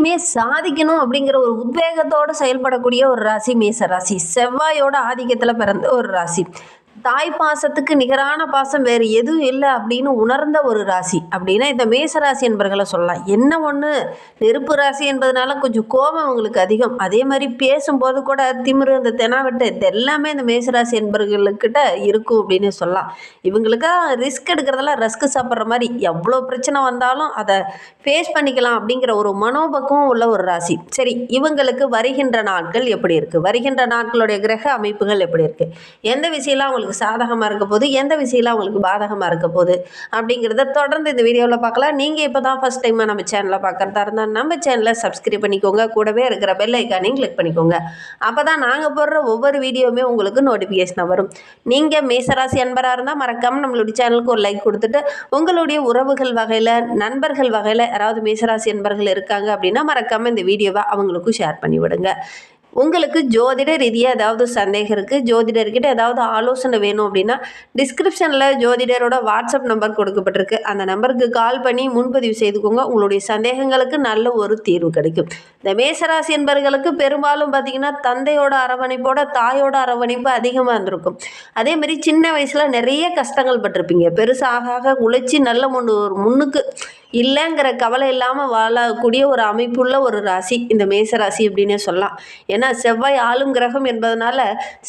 மே சாதிக்கணும் அப்படிங்கிற ஒரு உத்வேகத்தோடு செயல்படக்கூடிய ஒரு ராசி மேச ராசி. செவ்வாயோட ஆதிக்கத்தில் பிறந்த ஒரு ராசி. தாய் பாசத்துக்கு நிகரான பாசம் வேறு எதுவும் இல்லை அப்படின்னு உணர்ந்த ஒரு ராசி. அப்படின்னா இந்த மேச ராசி என்பர்களை சொல்லலாம். என்ன ஒன்று நெருப்பு ராசி என்பதனால கொஞ்சம் கோபம் அவங்களுக்கு அதிகம். அதே மாதிரி பேசும்போது கூட திமிரு இந்த தெனாவெட்டு இது எல்லாமே இந்த மேசராசி என்பர்களுக்கிட்ட இருக்கும் அப்படின்னு சொல்லலாம். இவங்களுக்கு ரிஸ்க் எடுக்கிறதெல்லாம் ரஸ்க் சாப்பிட்ற மாதிரி எவ்வளோ பிரச்சனை வந்தாலும் அதை ஃபேஸ் பண்ணிக்கலாம் அப்படிங்கிற ஒரு மனோபக்குவம் உள்ள ஒரு ராசி. சரி இவங்களுக்கு வருகின்ற நாட்கள் எப்படி இருக்குது வருகின்ற நாட்களுடைய கிரக அமைப்புகள் எப்படி இருக்குது எந்த விஷயம்லாம் அவங்களுக்கு சாதகமாக இருக்க போகுது எந்த விஷயம்லாம் அவங்களுக்கு பாதகமாக இருக்க போகுது அப்படிங்கிறத தொடர்ந்து இந்த வீடியோவில் பார்க்கலாம். நீங்கள் இப்போ தான் ஃபஸ்ட் டைமாக நம்ம சேனலை பார்க்குறதா இருந்தால் நம்ம சேனலை சப்ஸ்கிரைப் பண்ணிக்கோங்க. கூடவே இருக்கிற பெல் ஐக்கானையும் கிளிக் பண்ணிக்கோங்க. அப்போ தான் நாங்கள் போடுற ஒவ்வொரு வீடியோவுமே உங்களுக்கு நோட்டிஃபிகேஷனாக வரும். நீங்கள் மேசராசி அன்பராக இருந்தால் மறக்காமல் நம்மளுடைய சேனலுக்கு ஒரு லைக் கொடுத்துட்டு உங்களுடைய உறவுகள் வகையில் நண்பர்கள் வகையில் யாராவது மேசராசி அன்பர்கள் இருக்காங்க அப்படின்னா மறக்காமல் இந்த வீடியோவை அவங்களுக்கும் ஷேர் பண்ணிவிடுங்க. உங்களுக்கு ஜோதிட ரீதியாக ஏதாவது சந்தேகம் இருக்குது ஜோதிடர்கிட்ட ஏதாவது ஆலோசனை வேணும் அப்படின்னா டிஸ்கிரிப்ஷனில் ஜோதிடரோட வாட்ஸ்அப் நம்பர் கொடுக்கப்பட்டிருக்கு. அந்த நம்பருக்கு கால் பண்ணி முன்பதிவு செய்துக்கோங்க. உங்களுடைய சந்தேகங்களுக்கு நல்ல ஒரு தீர்வு கிடைக்கும். இந்த மேசராசி என்பவர்களுக்கு பெரும்பாலும் பார்த்திங்கன்னா தந்தையோட அரவணைப்போட தாயோட அரவணைப்பு அதிகமாக இருந்திருக்கும். அதே மாதிரி சின்ன வயசில் நிறைய கஷ்டங்கள் பட்டிருப்பீங்க. பெருசாக ஆக உழைச்சி நல்ல முன்னு ஒரு முன்னுக்கு இல்லைங்கிற கவலை இல்லாமல் வாழக்கூடிய ஒரு அமைப்புள்ள ஒரு ராசி. இந்த மேச ராசி அப்படின்னே சொல்லலாம். ஏன்னா செவ்வாய் ஆளும் கிரகம் என்பதனால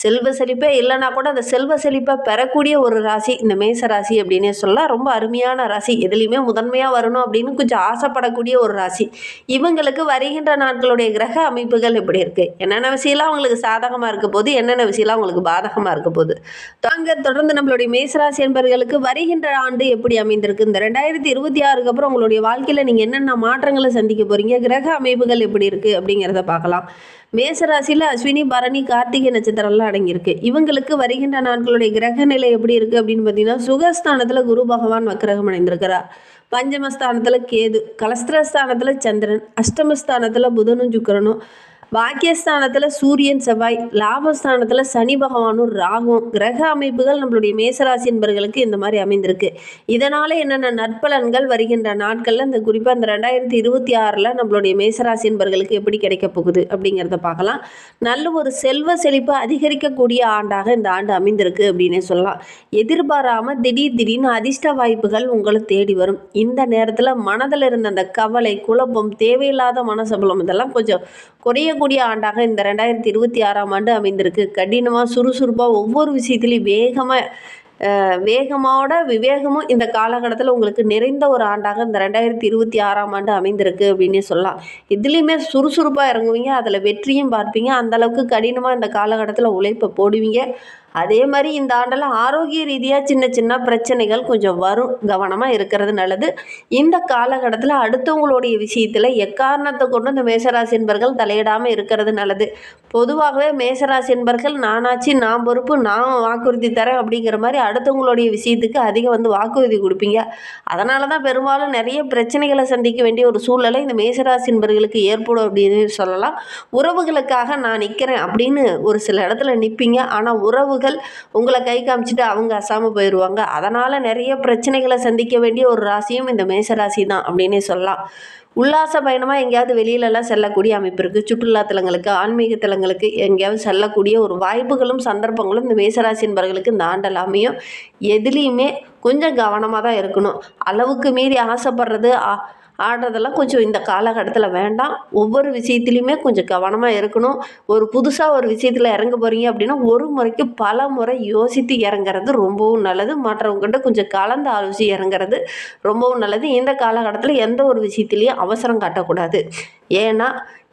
செல்வ செழிப்பே இல்லைனா கூட அந்த செல்வ செழிப்பை பெறக்கூடிய ஒரு ராசி இந்த மேச ராசி அப்படின்னே சொல்லலாம். ரொம்ப அருமையான ராசி. எதுலேயுமே முதன்மையாக வரணும் அப்படின்னு கொஞ்சம் ஆசைப்படக்கூடிய ஒரு ராசி. இவங்களுக்கு வருகின்ற நாட்களுடைய கிரக அமைப்புகள் எப்படி இருக்குது என்னென்ன விஷயம்லாம் அவங்களுக்கு சாதகமாக இருக்க போது என்னென்ன விஷயம்லாம் அவங்களுக்கு பாதகமாக இருக்க போகுது. அங்கே தொடர்ந்து நம்மளுடைய மேசராசி என்பவர்களுக்கு வருகின்ற ஆண்டு எப்படி அமைந்திருக்கு? இந்த ரெண்டாயிரத்தி இருபத்தி ஆறுக்கு அப்புறம் உங்களுடைய வாழ்க்கையில் நீங்கள் என்னென்ன மாற்றங்களை சந்திக்க போகிறீங்க கிரக அமைப்புகள் எப்படி இருக்குது அப்படிங்கிறத பார்க்கலாம். மேசராசியில் அஸ்வினி பரணி கார்த்திகை நட்சத்திரம்லாம் அடங்கியிருக்கு. இவங்களுக்கு வருகின்ற நாட்களுடைய கிரக நிலை எப்படி இருக்குது அப்படின்னு பார்த்தீங்கன்னா சுகஸ்தானத்தில் குரு பகவான் வக்கிரகம் அடைந்திருக்கிறார். பஞ்சமஸ்தானத்தில் கேது கலஸ்திரஸ்தானத்தில் சந்திரன் அஷ்டமஸ்தானத்தில் புதனும் சுக்கரனும் பாக்கியஸ்தானத்தில் சூரியன் செவ்வாய் லாபஸ்தானத்தில் சனி பகவானும் ராகும். கிரக அமைப்புகள் நம்மளுடைய மேசராசி என்பர்களுக்கு இந்த மாதிரி அமைந்திருக்கு. இதனால் என்னென்ன நற்பலன்கள் வருகின்ற நாட்களில் இந்த குறிப்பாக இந்த ரெண்டாயிரத்தி இருபத்தி ஆறில் நம்மளுடைய மேசராசி என்பர்களுக்கு எப்படி கிடைக்க போகுது அப்படிங்கிறத பார்க்கலாம். நல்ல ஒரு செல்வ செழிப்பு அதிகரிக்கக்கூடிய ஆண்டாக இந்த ஆண்டு அமைந்திருக்கு அப்படின்னே சொல்லலாம். எதிர்பாராமல் திடீர் திடீர்னு அதிர்ஷ்ட வாய்ப்புகள் உங்களை தேடி வரும். இந்த நேரத்தில் மனதில் இருந்த அந்த கவலை குழப்பம் தேவையில்லாத மனசபலம் இதெல்லாம் கொஞ்சம் குறைய குறையக்கூடிய ஆண்டாக இந்த ரெண்டாயிரத்தி இருபத்தி ஆறாம் ஆண்டு அமைந்திருக்கு. கடினமாக சுறுசுறுப்பாக ஒவ்வொரு விஷயத்துலையும் வேகமாக வேகமோட விவேகமும் இந்த காலகட்டத்தில் உங்களுக்கு நிறைந்த ஒரு ஆண்டாக இந்த ரெண்டாயிரத்தி இருபத்தி ஆறாம் ஆண்டு அமைந்திருக்கு அப்படின்னே சொல்லலாம். இதுலேயுமே சுறுசுறுப்பாக இறங்குவீங்க அதில் வெற்றியும் பார்ப்பீங்க. அந்தளவுக்கு கடினமாக இந்த காலகட்டத்தில் உழைப்பை போடுவீங்க. அதே மாதிரி இந்த ஆண்டில் ஆரோக்கிய ரீதியாக சின்ன சின்ன பிரச்சனைகள் கொஞ்சம் வரும். கவனமாக இருக்கிறது நல்லது. இந்த காலகட்டத்தில் அடுத்தவங்களுடைய விஷயத்தில் எக்காரணத்தை கொண்டு இந்த மேசராசி என்பர்கள் தலையிடாமல் இருக்கிறது நல்லது. பொதுவாகவே மேசராசி என்பர்கள் நானாச்சு நான் பொறுப்பு நான் வாக்குறுதி தரேன் அப்படிங்கிற மாதிரி அடுத்தவங்களுடைய விஷயத்துக்கு அதிகம் வந்து வாக்குறுதி கொடுப்பீங்க. அதனால தான் பெரும்பாலும் நிறைய பிரச்சனைகளை சந்திக்க வேண்டிய ஒரு சூழ்நிலை இந்த மேசராசி என்பர்களுக்கு ஏற்படும் அப்படின்னு சொல்லலாம். உறவுகளுக்காக நான் நிற்கிறேன் அப்படின்னு ஒரு சில இடத்துல நிற்பீங்க ஆனால் உறவு உறவுகள் உங்களை கை காமிச்சிட்டு அவங்க அசாமல் போயிடுவாங்க அதனால் நிறைய பிரச்சனைகளை சந்திக்க வேண்டிய ஒரு ராசியும் இந்த மேச ராசி தான் அப்படின்னே சொல்லலாம். உல்லாச பயணமாக எங்கேயாவது வெளியிலலாம் செல்லக்கூடிய அமைப்பு இருக்குது சுற்றுலா தலங்களுக்கு ஆன்மீக தலங்களுக்கு எங்கேயாவது செல்லக்கூடிய ஒரு வாய்ப்புகளும் சந்தர்ப்பங்களும் இந்த மேசராசி என்பவர்களுக்கு இந்த ஆண்டில் அமையும். எதுலேயுமே கொஞ்சம் கவனமாக தான் இருக்கணும். அளவுக்கு மீறி ஆசைப்படுறது ஆடுறதெல்லாம் கொஞ்சம் இந்த காலகட்டத்தில் வேண்டாம். ஒவ்வொரு விஷயத்துலையுமே கொஞ்சம் கவனமாக இருக்கணும். ஒரு புதுசாக ஒரு விஷயத்தில் இறங்க போகிறீங்க அப்படின்னா ஒரு முறைக்கு பல முறை யோசித்து இறங்குறது ரொம்பவும் நல்லது. மற்றவங்ககிட்ட கொஞ்சம் கலந்து ஆலோசி இறங்குறது ரொம்பவும் நல்லது. இந்த காலகட்டத்தில் எந்த ஒரு விஷயத்துலையும் அவசரம் காட்டக்கூடாது. ஏன்னா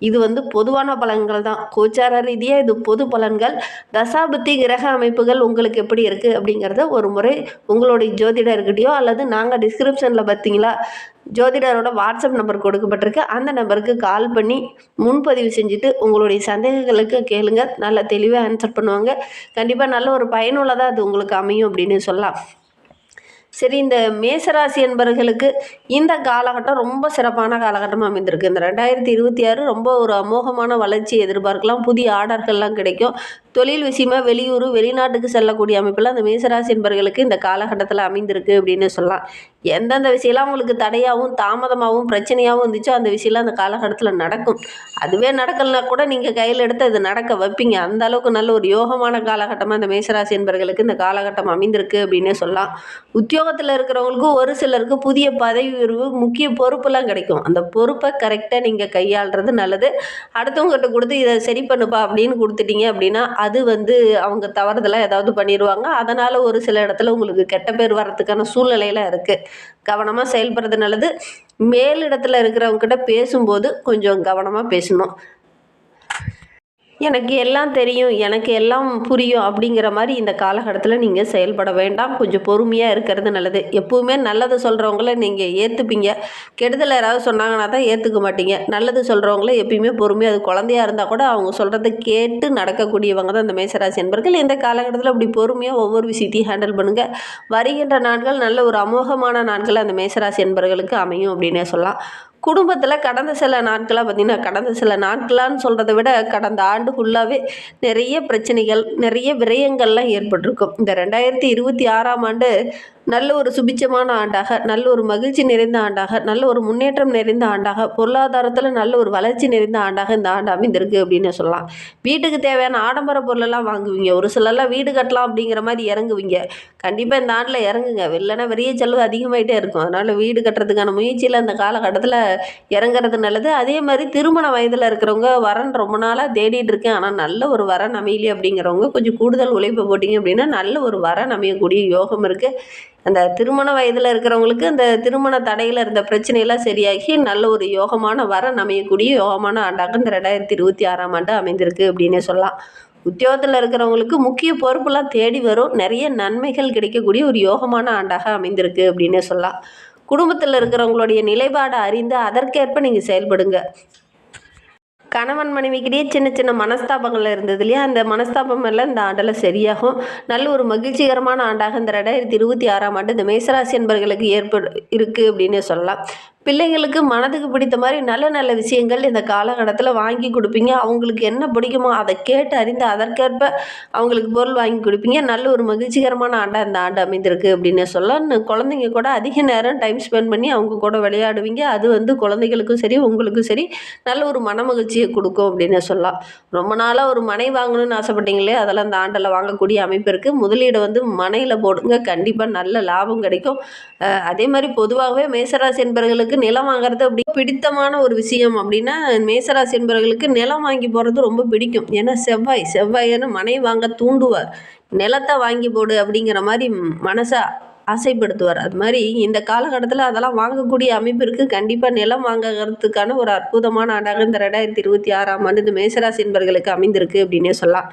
இது வந்து பொதுவான பலன்கள் தான். கோச்சார ரீதியாக இது பொது பலன்கள். தசாபுத்தி கிரக அமைப்புகள் உங்களுக்கு எப்படி இருக்குது அப்படிங்கிறத ஒரு முறை உங்களுடைய ஜோதிடர்கிட்டயோ அல்லது நாங்கள் டிஸ்கிரிப்ஷனில் பார்த்தீங்களா? ஜோதிடரோட வாட்ஸ்அப் நம்பர் கொடுக்கப்பட்டிருக்கு. அந்த நம்பருக்கு கால் பண்ணி முன்பதிவு செஞ்சுட்டு உங்களுடைய சந்தேகங்களுக்கு கேளுங்க. நல்ல தெளிவாக ஆன்சர் பண்ணுவாங்க. கண்டிப்பாக நல்ல ஒரு பயனுள்ளதாக அது உங்களுக்கு அமையும் அப்படின்னு சொல்லலாம். சரி இந்த மேசராசி என்பவர்களுக்கு இந்த காலகட்டம் ரொம்ப சிறப்பான காலகட்டமாக அமைந்திருக்கு. இந்த ரெண்டாயிரத்தி இருபத்தி ஆறு ரொம்ப ஒரு அமோகமான வளர்ச்சி எதிர்பார்க்கலாம். புதிய ஆர்டர்கள்லாம் கிடைக்கும். தொழில் விஷயமா வெளியூர் வெளிநாட்டுக்கு செல்லக்கூடிய அமைப்பில் அந்த மேசராசி என்பர்களுக்கு இந்த காலகட்டத்தில் அமைந்திருக்கு அப்படின்னு சொல்லலாம். எந்தெந்த விஷயம்லாம் உங்களுக்கு தடையாகவும் தாமதமாகவும் பிரச்சனையாகவும் இருந்துச்சோ அந்த விஷயம்லாம் அந்த காலகட்டத்தில் நடக்கும். அதுவே நடக்கலைனா கூட நீங்கள் கையில் எடுத்து அது நடக்க வைப்பீங்க. அந்த அளவுக்கு நல்ல ஒரு யோகமான காலகட்டமாக இந்த மேசராசி என்பர்களுக்கு இந்த காலகட்டம் அமைந்திருக்கு அப்படின்னே சொல்லலாம். உத்தியோகத்தில் இருக்கிறவங்களுக்கு ஒரு சிலருக்கு புதிய பதவி உயர்வு முக்கிய பொறுப்புலாம் கிடைக்கும். அந்த பொறுப்பை கரெக்டாக நீங்கள் கையாளுறது நல்லது. அடுத்தவங்ககிட்ட கொடுத்து இதை சரி பண்ணுப்பா அப்படின்னு கொடுத்துட்டீங்க அப்படின்னா அது வந்து அவங்க தவறுதலாக ஏதாவது பண்ணிடுவாங்க அதனால் ஒரு சில இடத்துல உங்களுக்கு கெட்ட பேர் வர்றதுக்கான சூழ்நிலையெல்லாம் இருக்குது கவனமாக செயல்படுறது நல்லது. மேலிடத்தில் இருக்கிறவங்ககிட்ட பேசும்போது கொஞ்சம் கவனமாக பேசணும். எனக்கு எல்லாம் தெரியும் எனக்கு எல்லாம் புரியும் அப்படிங்கிற மாதிரி இந்த காலகட்டத்தில் நீங்கள் செயல்பட வேண்டாம். கொஞ்சம் பொறுமையாக இருக்கிறது நல்லது. எப்பவுமே நல்லது சொல்கிறவங்கள நீங்கள் ஏற்றுப்பீங்க கெடுதல் யாராவது சொன்னாங்கன்னா தான் ஏற்றுக்க மாட்டீங்க. நல்லது சொல்கிறவங்கள எப்பயுமே பொறுமையாக அது குழந்தையா இருந்தால் கூட அவங்க சொல்கிறத கேட்டு நடக்கக்கூடியவங்க தான் இந்த மேசராசி என்பர்கள் இந்த காலகட்டத்தில் அப்படி பொறுமையாக ஒவ்வொரு விஷயத்தையும் ஹேண்டில் பண்ணுங்கள் வருகின்ற நாட்கள் நல்ல ஒரு அமோகமான நாட்கள் அந்த மேசராசி என்பர்களுக்கு அமையும் அப்படின்னே சொல்லலாம். குடும்பத்தில் கடந்த சில நாட்களாக பார்த்திங்கன்னா கடந்த சில நாட்களான்னு சொல்கிறத விட கடந்த ஆண்டு ஃபுல்லாகவே நிறைய பிரச்சனைகள் நிறைய விரயங்கள்லாம் ஏற்பட்டிருக்கும். இந்த ரெண்டாயிரத்தி இருபத்தி ஆறாம் ஆண்டு நல்ல ஒரு சுபிச்சமான ஆண்டாக நல்ல ஒரு மகிழ்ச்சி நிறைந்த ஆண்டாக நல்ல ஒரு முன்னேற்றம் நிறைந்த ஆண்டாக பொருளாதாரத்தில் நல்ல ஒரு வளர்ச்சி நிறைந்த ஆண்டாக இந்த ஆண்டு அமைந்திருக்கு அப்படின்னு சொல்லலாம். வீட்டுக்கு தேவையான ஆடம்பர பொருளெல்லாம் வாங்குவீங்க. ஒரு சிலர்லாம் வீடு கட்டலாம் அப்படிங்கிற மாதிரி இறங்குவீங்க. கண்டிப்பாக இந்த ஆண்டில் இறங்குங்க. இல்லைன்னா வெளியே செலவு அதிகமாகிட்டே இருக்கும். அதனால் வீடு கட்டுறதுக்கான முயற்சியில் அந்த காலகட்டத்தில் இறங்குறது நல்லது. அதே மாதிரி திருமண வயதில் இருக்கிறவங்க வரன் ரொம்ப நாளாக தேடிட்டு இருக்கேன். ஆனால் நல்ல ஒரு வரன் அமையலி அப்படிங்கிறவங்க கொஞ்சம் கூடுதல் உழைப்பு போட்டிங்க அப்படின்னா நல்ல ஒரு வரன் அமையக்கூடிய யோகம் இருக்குது அந்த திருமண வயதில் இருக்கிறவங்களுக்கு அந்த திருமண தடையில் இருந்த பிரச்சனையெல்லாம் சரியாகி நல்ல ஒரு யோகமான வரன் அமையக்கூடிய யோகமான ஆண்டாக இந்த ரெண்டாயிரத்தி இருபத்தி ஆறாம் ஆண்டு அமைந்திருக்கு அப்படின்னே சொல்லலாம். உத்தியோகத்தில் இருக்கிறவங்களுக்கு முக்கிய பொறுப்புலாம் தேடி வரும். நிறைய நன்மைகள் கிடைக்கக்கூடிய ஒரு யோகமான ஆண்டாக அமைந்திருக்கு அப்படின்னே சொல்லலாம். குடும்பத்தில் இருக்கிறவங்களுடைய நிலைப்பாடை அறிந்து அதற்கேற்ப நீங்கள் செயல்படுங்க. கணவன் மனைவிக்கிட்டே சின்ன சின்ன மனஸ்தாபங்கள் இருந்தது இல்லையா? அந்த மனஸ்தாபம் எல்லாம் இந்த ஆண்டில் சரியாகும். நல்ல ஒரு மகிழ்ச்சிகரமான ஆண்டாக இந்த ரெண்டாயிரத்தி இருபத்தி ஆறாம் ஆண்டு இந்த மேசராசி என்பர்களுக்கு ஏற்படு இருக்குது அப்படின்னு சொல்லலாம். பிள்ளைங்களுக்கு மனதுக்கு பிடித்த மாதிரி நல்ல நல்ல விஷயங்கள் இந்த காலகட்டத்தில் வாங்கி கொடுப்பீங்க. அவங்களுக்கு என்ன பிடிக்குமோ அதை கேட்டு அறிந்து அதற்கேற்ப அவங்களுக்கு பொருள் வாங்கி கொடுப்பீங்க. நல்ல ஒரு மகிழ்ச்சிகரமான ஆண்டாக இந்த ஆண்டு அமைந்திருக்கு அப்படின்னு சொல்லலாம் குழந்தைங்க கூட அதிக நேரம் டைம் ஸ்பெண்ட் பண்ணி அவங்க கூட விளையாடுவீங்க. அது வந்து குழந்தைகளுக்கும் சரி உங்களுக்கும் சரி நல்ல ஒரு மன மகிழ்ச்சியை கொடுக்கும் அப்படின்னு சொல்லலாம். ரொம்ப நாளாக ஒரு மனை வாங்கணும்னு ஆசைப்பட்டீங்களே அதெல்லாம் இந்த ஆண்டில் வாங்கக்கூடிய அமைப்பு இருக்குது முதலீடு வந்து மனையில் போடுங்க. கண்டிப்பாக நல்ல லாபம் கிடைக்கும். அதே மாதிரி பொதுவாகவே மேசராசி என்பவர்களுக்கு நிலம் வாங்குறது அப்படி பிடித்தமான ஒரு விஷயம் அப்படின்னா மேசராசி என்பவர்களுக்கு நிலம் வாங்கி போகிறது ரொம்ப பிடிக்கும். ஏன்னா செவ்வாய் செவ்வாய்னு மனை வாங்க தூண்டுவார். நிலத்தை வாங்கி போடு அப்படிங்கிற மாதிரி மனசா ஆசைப்படுத்துவார். அது மாதிரி இந்த காலகட்டத்தில் அதெல்லாம் வாங்கக்கூடிய அமைப்பு இருக்குது கண்டிப்பாக நிலம் வாங்குறதுக்கான ஒரு அற்புதமான ஆண்டாக இந்த ரெண்டாயிரத்தி இருபத்தி ஆறாம் ஆண்டு இந்த மேசராசி என்பர்களுக்கு அமைந்திருக்கு அப்படின்னே சொல்லலாம்.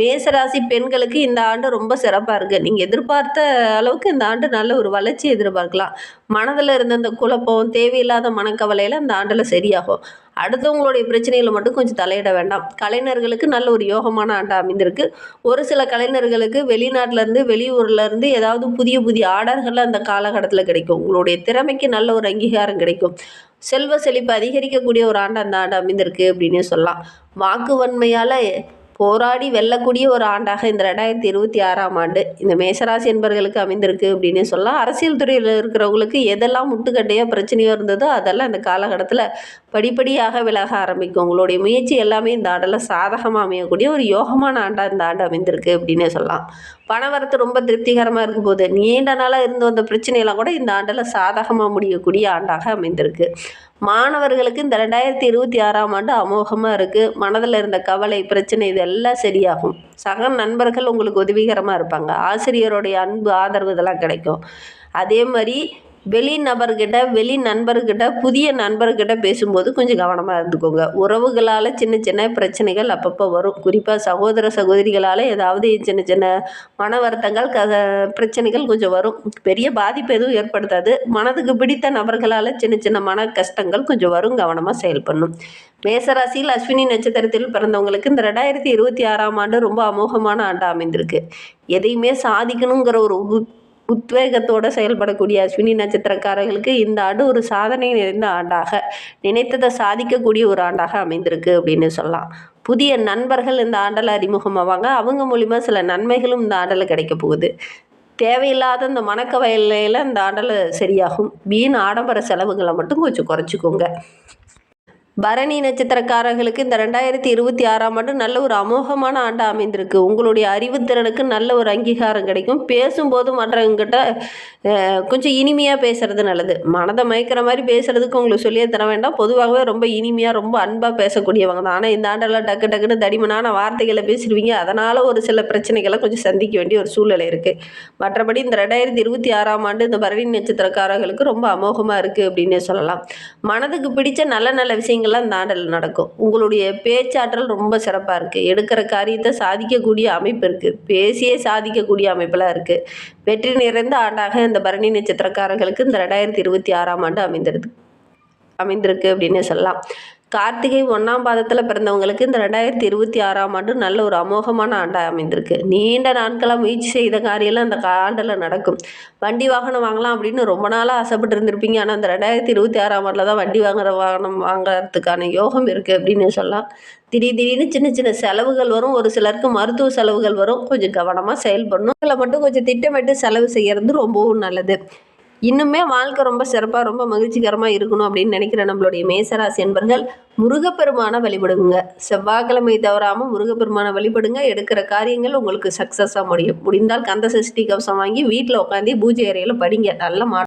மேசராசி பெண்களுக்கு இந்த ஆண்டு ரொம்ப சிறப்பாக இருக்குது நீங்கள் எதிர்பார்த்த அளவுக்கு இந்த ஆண்டு நல்ல ஒரு வளர்ச்சி எதிர்பார்க்கலாம். மனதில் இருந்த அந்த குழப்பம் தேவையில்லாத மனக்கவலையில் இந்த ஆண்டில் சரியாகும். அடுத்தவங்களுடைய பிரச்சனைகளை மட்டும் கொஞ்சம் தலையிட வேண்டாம். கலைஞர்களுக்கு நல்ல ஒரு யோகமான ஆண்டாக அமைந்திருக்கு. ஒரு சில கலைஞர்களுக்கு வெளிநாட்டிலேருந்து வெளியூர்லேருந்து ஏதாவது புதிய புதிய ஆர்டர்கள் அந்த காலகட்டத்தில் கிடைக்கும். உங்களுடைய திறமைக்கு நல்ல ஒரு அங்கீகாரம் கிடைக்கும். செல்வ செழிப்பு அதிகரிக்கக்கூடிய ஒரு ஆண்டு அந்த ஆண்டு அமைந்திருக்கு அப்படின்னு சொல்லலாம். வாக்கு வன்மையால் போராடி வெல்லக்கூடிய ஒரு ஆண்டாக இந்த ரெண்டாயிரத்தி இருபத்தி ஆறாம் ஆண்டு இந்த மேசராசி என்பர்களுக்கு அமைந்திருக்கு அப்படின்னு சொல்லலாம். அரசியல் துறையில் இருக்கிறவங்களுக்கு எதெல்லாம் முட்டுக்கட்டையாக பிரச்சனையோ இருந்ததோ அதெல்லாம் இந்த காலகட்டத்தில் படிப்படியாக விலக ஆரம்பிக்கும். உங்களுடைய முயற்சி எல்லாமே இந்த ஆண்டில் சாதகமாக அமையக்கூடிய ஒரு யோகமான ஆண்டாக இந்த ஆண்டு அமைந்திருக்கு அப்படின்னே சொல்லலாம். பணவரத்து ரொம்ப திருப்திகரமாக இருக்கும்போது நீண்ட நாளாக இருந்து வந்த பிரச்சனையெல்லாம் கூட இந்த ஆண்டில் சாதகமாக முடியக்கூடிய ஆண்டாக அமைந்திருக்கு. மாணவர்களுக்கு இந்த ரெண்டாயிரத்தி இருபத்தி ஆறாம் ஆண்டு அமோகமாக இருக்குது மனதில் இருந்த கவலை பிரச்சனை இதெல்லாம் சரியாகும். சக நண்பர்கள் உங்களுக்கு உதவிகரமாக இருப்பாங்க. ஆசிரியருடைய அன்பு ஆதரவு இதெல்லாம் கிடைக்கும். அதே மாதிரி வெளி நபர்கிட்ட வெளி நண்பர்கிட்ட புதிய நண்பர்கிட்ட பேசும்போது கொஞ்சம் கவனமாக இருந்துக்கோங்க. உறவுகளால் சின்ன சின்ன பிரச்சனைகள் அப்பப்போ வரும். குறிப்பாக சகோதர சகோதரிகளால் ஏதாவது சின்ன சின்ன மன வருத்தங்கள் க பிரச்சனைகள் கொஞ்சம் வரும். பெரிய பாதிப்பு எதுவும் ஏற்படுத்தாது. மனதுக்கு பிடித்த நபர்களால் சின்ன சின்ன மன கஷ்டங்கள் கொஞ்சம் வரும். கவனமாக செயல்படணும் மேசராசியில் அஸ்வினி நட்சத்திரத்தில் பிறந்தவங்களுக்கு இந்த ரெண்டாயிரத்தி இருபத்தி ஆறாம் ஆண்டு ரொம்ப அமோகமான ஆண்டு அமைந்திருக்கு. எதையுமே சாதிக்கணுங்கிற ஒரு உத்வேகத்தோடு செயல்படக்கூடிய அஸ்வினி நட்சத்திரக்காரர்களுக்கு இந்த ஆண்டு ஒரு சாதனை நிறைந்த ஆண்டாக நினைத்ததை சாதிக்கக்கூடிய ஒரு ஆண்டாக அமைந்திருக்கு அப்படின்னு சொல்லலாம். புதிய நண்பர்கள் இந்த ஆண்டில் அறிமுகமாவாங்க. அவங்க மூலிமா சில நன்மைகளும் இந்த ஆண்டில் கிடைக்க போகுது. தேவையில்லாத இந்த மணக்கவலையில் இந்த ஆண்டில் சரியாகும். வீண் ஆடம்பர செலவுகளை மட்டும் கொஞ்சம் குறைச்சிக்கோங்க. பரணி நட்சத்திரக்காரர்களுக்கு இந்த ரெண்டாயிரத்தி இருபத்தி ஆறாம் ஆண்டு நல்ல ஒரு அமோகமான ஆண்டாக அமைந்திருக்கு. உங்களுடைய அறிவுத்திறனுக்கு நல்ல ஒரு அங்கீகாரம் கிடைக்கும். பேசும்போது மற்றவங்கிட்ட கொஞ்சம் இனிமையாக பேசுறது நல்லது. மனதை மயக்கிற மாதிரி பேசுறதுக்கு உங்களுக்கு சொல்லியே தர வேண்டாம். பொதுவாகவே ரொம்ப இனிமையாக ரொம்ப அன்பாக பேசக்கூடியவங்க தான். ஆனால் இந்த ஆண்டெல்லாம் டக்கு டக்குன்னு தடிமனான வார்த்தைகளை பேசிடுவீங்க. அதனால் ஒரு சில பிரச்சனைகளை கொஞ்சம் சந்திக்க வேண்டிய ஒரு சூழ்நிலை இருக்குது மற்றபடி இந்த ரெண்டாயிரத்தி இருபத்தி ஆறாம் ஆண்டு இந்த பரணி நட்சத்திரக்காரர்களுக்கு ரொம்ப அமோகமாக இருக்குது அப்படின்னே சொல்லலாம். மனதுக்கு பிடிச்ச நல்ல நல்ல விஷயங்கள் விஷயங்கள்லாம் இந்த ஆண்டில் நடக்கும். உங்களுடைய பேச்சாற்றல் ரொம்ப சிறப்பாக இருக்குது எடுக்கிற காரியத்தை சாதிக்கக்கூடிய அமைப்பு இருக்குது பேசியே சாதிக்கக்கூடிய அமைப்பெல்லாம் இருக்குது வெற்றி நிறைந்த ஆண்டாக இந்த பரணி நட்சத்திரக்காரர்களுக்கு இந்த ரெண்டாயிரத்தி இருபத்தி ஆறாம் ஆண்டு அமைந்திருக்கு அமைந்திருக்கு அப்படின்னு சொல்லலாம். கார்த்திகை ஒன்றாம் பாதத்தில் பிறந்தவங்களுக்கு இந்த ரெண்டாயிரத்தி இருபத்தி ஆறாம் ஆண்டு நல்ல ஒரு அமோகமான ஆண்டாக அமைந்திருக்கு. நீண்ட நாட்களாக முயற்சி செய்த காரியெல்லாம் அந்த ஆண்டில் நடக்கும். வண்டி வாகனம் வாங்கலாம் அப்படின்னு ரொம்ப நாளாக ஆசைப்பட்டு இருந்திருப்பீங்க. ஆனால் இந்த ரெண்டாயிரத்தி இருபத்தி ஆறாம் ஆண்டில் தான் வண்டி வாங்குற வாகனம் வாங்குறதுக்கான யோகம் இருக்குது அப்படின்னு சொல்லலாம். திடீர் திடீர்னு சின்ன சின்ன செலவுகள் வரும். ஒரு சிலருக்கு மருத்துவ செலவுகள் வரும். கொஞ்சம் கவனமாக செயல்படணும். இதில் மட்டும் கொஞ்சம் திட்டமிட்டு செலவு செய்கிறது ரொம்பவும் நல்லது. இன்னுமே வாழ்க்கை ரொம்ப சிறப்பாக ரொம்ப மகிழ்ச்சிகரமாக இருக்கணும் அப்படின்னு நினைக்கிற நம்மளுடைய மேசராசி என்பர்கள் முருகப்பெருமானை வழிபடுங்க. செவ்வாய்க்கிழமை தவறாமல் முருகப்பெருமானை வழிபடுங்க. எடுக்கிற காரியங்கள் உங்களுக்கு சக்ஸஸாக முடியும். முடிந்தால் கந்த சஷ்டி கவசம் வாங்கி வீட்டில் உட்காந்து பூஜை அறையில் படிங்க. நல்ல மா